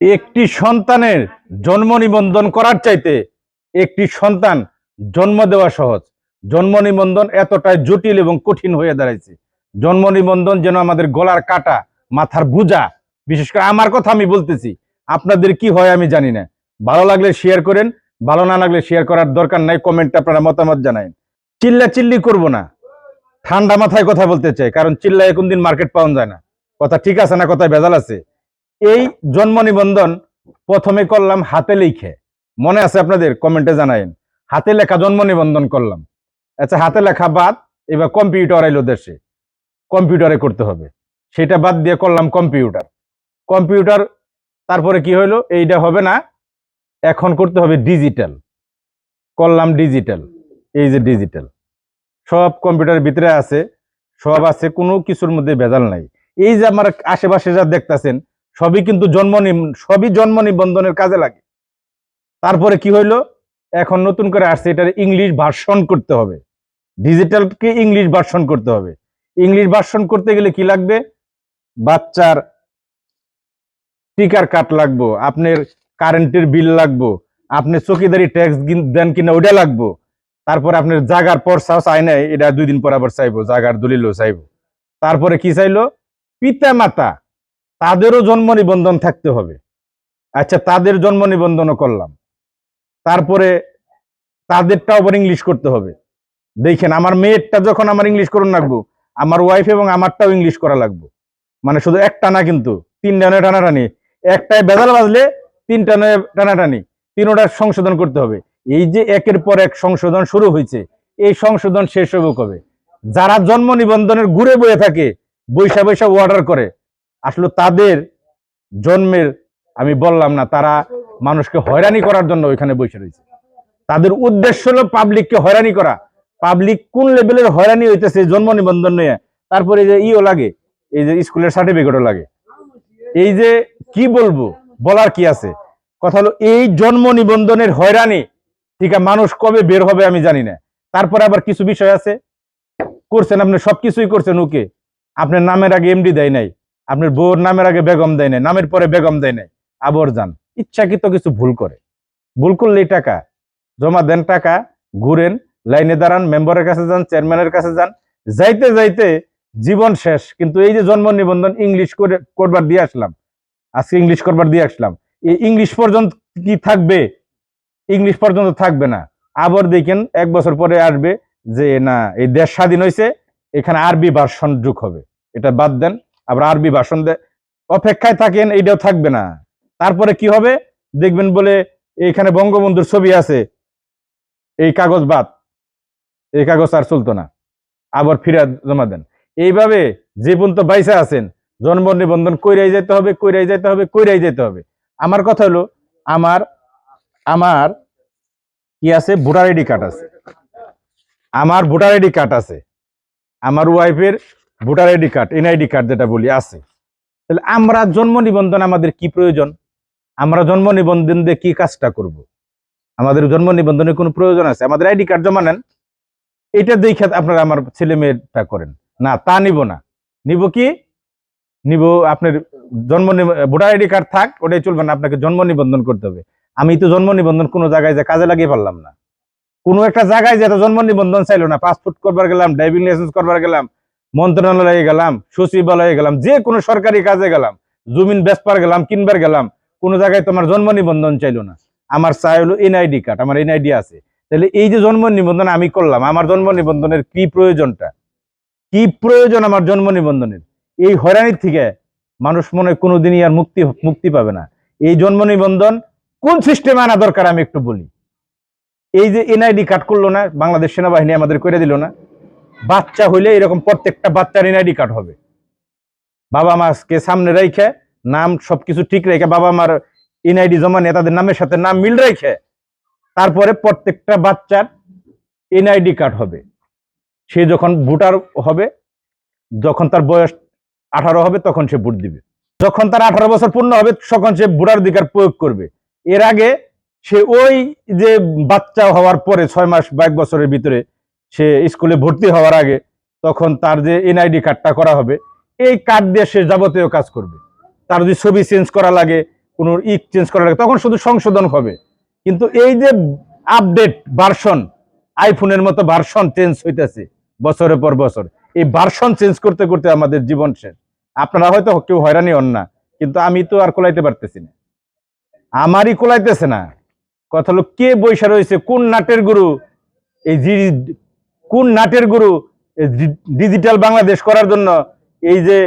একটি সন্তানের জন্ম নিবন্ধন করার চাইতে একটি সন্তান জন্ম দেওয়া সহজ। জন্ম নিবন্ধন এতটাই জটিল এবং কঠিন হয়ে দাঁড়াইছে। জন্ম নিবন্ধন যেন আমাদের গলার কাটা, মাথার বোঝা বিশেষ করে আমার কথা আমি বলতেছি, আপনাদের কি হয় আমি জানি না। ভালো লাগলে শেয়ার করেন, ভালো না লাগলে শেয়ার করার দরকার নাই কমেন্টে আপনারা মতামত জানাইন। চিল্লা চিল্লি করব না। ঠান্ডা মাথায় কথা বলতে চাই, কারণ চিল্লায় কোন দিন মার্কেট পাওয়া যায় না। কথা ঠিক আছে না কথায় ভেজাল আছে? এই জন্ম নিবন্ধন প্রথমে করলাম হাতে লিখে। মনে আছে আপনাদের? কমেন্টে জানাইন। হাতে লেখা জন্ম নিবন্ধন করলাম। আচ্ছা হাতে লেখা বাদ, এবার কম্পিউটার আইলো দেশে। কম্পিউটারে করতে হবে। সেটা বাদ দিয়ে করলাম কম্পিউটার। কম্পিউটার, তারপরে কি হইল? এইটা হবে না, এখন করতে হবে ডিজিটাল। করলাম ডিজিটাল। এই যে ডিজিটাল। সব কম্পিউটারের ভিতরে আছে, সব আছে, কোনো কিছুর মধ্যে ভেজাল নাই। এই যে আমার আশেপাশে যা দেখতাছেন সবই কিন্তু জন্ম নিম- সবই জন্ম নিবন্ধনের কাজে লাগে। তারপরে কি হইল? এখন নতুন করে আসছে, এটার ইংলিশ ভার্সন করতে হবে। ডিজিটালকে ইংলিশ ভার্সন করতে হবে। ইংলিশ ভার্সন করতে গেলে কি লাগবে? বাচ্চার টিকার কাট লাগবো, আপনার কারেন্টের বিল লাগবো আপনি চকিদারি ট্যাক্স দেন কিনা ওইটা লাগবো। তারপর আপনার জাগার পরসাও চাই নাই, এটা দুই দিন পর আবার চাইব, জাগার দলিলও চাইব। তারপরে কি চাইলো? পিতা মাতা তাদেরও জন্ম নিবন্ধন থাকতে হবে। আচ্ছা তাদের জন্ম নিবন্ধনও করলাম। তারপরে তাদেরটাও আবার ইংলিশ করতে হবে। দেখেন, আমার মেয়েরটা যখন আমার ইংলিশ করুন লাগবো, আমার ওয়াইফ এবং আমারটাও ইংলিশ করা লাগবো। মানে শুধু একটা না কিন্তু, তিনটা নয় টানাটানি। একটায় বেজাল বাজলে তিনটা টানাটানি। তিনোটা সংশোধন করতে হবে। এই যে একের পর এক সংশোধন শুরু হয়েছে, এই সংশোধন শেষ হবে কবে? যারা জন্ম নিবন্ধনের ঘুরে বয়ে থাকে, বৈশা বৈশা অর্ডার করে আসলে তাদের জন্মের, আমি বললাম না, তারা মানুষকে হয়রানি করার জন্য ওইখানে বসে রয়েছে। তাদের উদ্দেশ্য হলো পাবলিককে হয়রানি করা। পাবলিক কোন লেভেলের হয়রানি হইতেছে, জন্ম নিবন্ধন নিয়ে? তারপরে যে ইও লাগে, এই যে স্কুলের সার্টিফিকেটও লাগে। এই যে কি বলব, বলার কি আছে? কথা হলো, এই জন্ম নিবন্ধনের হয়রানি ঠিক মানুষ কবে বের হবে আমি জানি না। তারপরে আবার কিছু বিষয় আছে। করছেন আপনি, সবকিছুই করছেন ওকে। আপনার নামের আগে এমডি দেয় নাই। আপনার বউর নামের আগে বেগম দেয় নাই, নামের পরে বেগম দেয় নাই, আবার যান। ইচ্ছাকৃত কিছু ভুল করে। ভুল করলে টাকা। জমা দেন টাকা, ঘুরেন, লাইনে দাঁড়ান, মেম্বারের কাছে যান, চেয়ারম্যানের কাছে যান। যাইতে যাইতে জীবন শেষ, কিন্তু এই যে জন্ম নিবন্ধন ইংলিশ করে করবার দিয়ে আসলাম। আজকে ইংলিশ করবার দিয়ে আসলাম। এই ইংলিশ পর্যন্ত কি থাকবে? ইংলিশ পর্যন্ত থাকবে না। আবার দেখেন, এক বছর পরে আসবে যে, না, এই দেশ স্বাধীন হয়েছে এখানে আরবি ভার্সন যুগ হবে। এটা বাদ দেন। আবার আরবি ভাষণ দে অপেক্ষায় থাকেন, এইটাও থাকবে না। তারপরে কি হবে? দেখবেন বলে এইখানে বঙ্গবন্ধুর ছবি আছে। এই কাগজ বাদ। এই কাগজ আর চলতো না। আবার ফিরা জমা দেন। এইভাবে যে পর্যন্ত বাইসে আছেন। জন্ম নিবন্ধন কইরাই যেতে হবে, কইরাই যেতে হবে, কইরাই যেতে হবে। আমার কথা হলো, আমার আমার কি আছে? ভোটার আইডি কার্ড আছে। আমার ভোটার আইডি কার্ড আছে। আমার ওয়াইফের voter ID card, NID card যেটা বলি আছে। তাহলে আমরা জন্ম নিবন্ধন আমাদের কি প্রয়োজন? আমরা জন্ম নিবন্ধন দিয়ে কি কাজটা করব। আমাদের জন্ম নিবন্ধনের কোনো প্রয়োজন আছে? আমাদের আইডি কার্ড জমা নেন। এটা দেখে আপনারা আমার ছেলে মেয়েটা করেন। না, তা নিব না। নিব কি? নিব আপনার জন্ম ভোটার আইডি কার্ড থাক, ওটাই চলবে না, আপনাকে জন্ম নিবন্ধন করতে হবে। আমি তো জন্ম নিবন্ধন কোনো জায়গায় যে কাজে লাগিয়ে পারলাম না। কোনো একটা জায়গায় যেটা জন্ম নিবন্ধন চাইলো না, পাসপোর্ট করবার গেলাম, ড্রাইভিং লাইসেন্স করবার গেলাম মন্ত্রণালয়ে গেলাম, সচিবালয়ে গেলাম, যে কোনো সরকারি কাজে গেলাম, জমিন বেচবার গেলাম, কিনবার গেলাম, কোনো জায়গায় তোমার জন্ম নিবন্ধন চাইলো না। আমার চাই হলো এনআইডি কার্ড, আমার এনআইডি আছে। তাহলে এই যে জন্ম নিবন্ধন আমি করলাম, আমার জন্ম নিবন্ধনের কি প্রয়োজনটা? কি প্রয়োজন আমার জন্ম নিবন্ধনের? এই হয়রানির থেকে মানুষ মনে কোনোদিনই আর মুক্তি মুক্তি পাবে না। এই জন্ম নিবন্ধন কোন সিস্টেমে আনা দরকার আমি একটু বলি। এই যে এনআইডি কার্ড করল না, বাংলাদেশ সেনাবাহিনী আমাদের করে দিল না। বাচ্চা হইলে এরকম প্রত্যেকটা বাচ্চার এনআইডি কার্ড হবে। বাবা মাকে সামনে রেখে নাম সবকিছু ঠিক রেখে বাবা মার এনআইডি জমা নিয়ে তাদের নামের সাথে নাম মিল রেখে তারপরে প্রত্যেকটা বাচ্চার এনআইডি কার্ড হবে। সে যখন ভোটার হবে, যখন তার বয়স আঠারো হবে, তখন সে ভোট দিবে। যখন তার আঠারো বছর পূর্ণ হবে, তখন সে ভোটার অধিকার প্রয়োগ করবে। এর আগে সে ওই যে বাচ্চা হওয়ার পরে ছয় মাস বা এক বছরের ভিতরে সে স্কুলে ভর্তি হওয়ার আগে তখন তার যে এনআইডি কার্ডটা করা হবে, এই কার্ড দিয়ে সে যাবতীয় কাজ করবে। তার যদি ছবি চেঞ্জ করা লাগে, কোনো ই চেঞ্জ করা লাগে, তখন শুধু সংশোধন হবে। কিন্তু এই যে আপডেট ভার্সন আইফোনের মতো ভার্সন চেঞ্জ হইতেছে বছরের পর বছর, এই ভার্সন চেঞ্জ করতে করতে আমাদের জীবন শেষ। আপনারা হয়তো কেউ হয়রানি হন না, কিন্তু আমি তো আর কোলাইতে পারতেছি না। আমারই কোলাইতেছে না। কথা হলো কে বৈশা রয়েছে, কোন নাটের গুরু, এই কোন নাটের গুরু ডিজিটাল বাংলাদেশ করার জন্য এই যে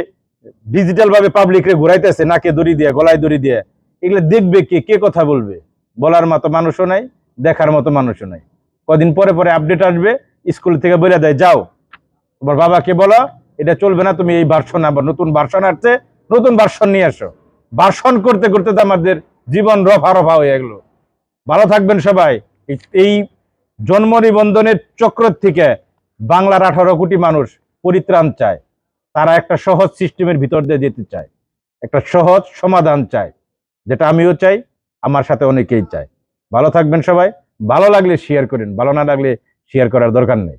ডিজিটাল ভাবে পাবলিকরে ঘুরাইতেছে, নাকে দড়ি দিয়ে, গলায় দড়ি দিয়ে, এগুলো দেখবে কে কে কথা বলবে? বলার মতো মানুষও নাই, দেখার মতো মানুষও নাই। কদিন পরে পরে আপডেট আসবে, স্কুল থেকে বলে দেয়, যাও। তোমার বাবাকে বলো, এটা চলবে না, তুমি এই ভার্সন আবার নতুন ভার্সন আসছে, নতুন ভার্সন নিয়ে আসো। ভার্সন করতে করতে তো আমাদের জীবন রফা রফা হয়ে গেল। ভালো থাকবেন সবাই। এই জন্ম নিবন্ধনের চক্র থেকে বাংলার আঠারো কোটি মানুষ পরিত্রাণ চায়। তারা একটা সহজ সিস্টেমের ভিতর দিয়ে যেতে চায়। একটা সহজ সমাধান চায়, যেটা আমিও চাই, আমার সাথে অনেকেই চায়। ভালো থাকবেন সবাই, ভালো লাগলে শেয়ার করেন, ভালো না লাগলে শেয়ার করার দরকার নেই।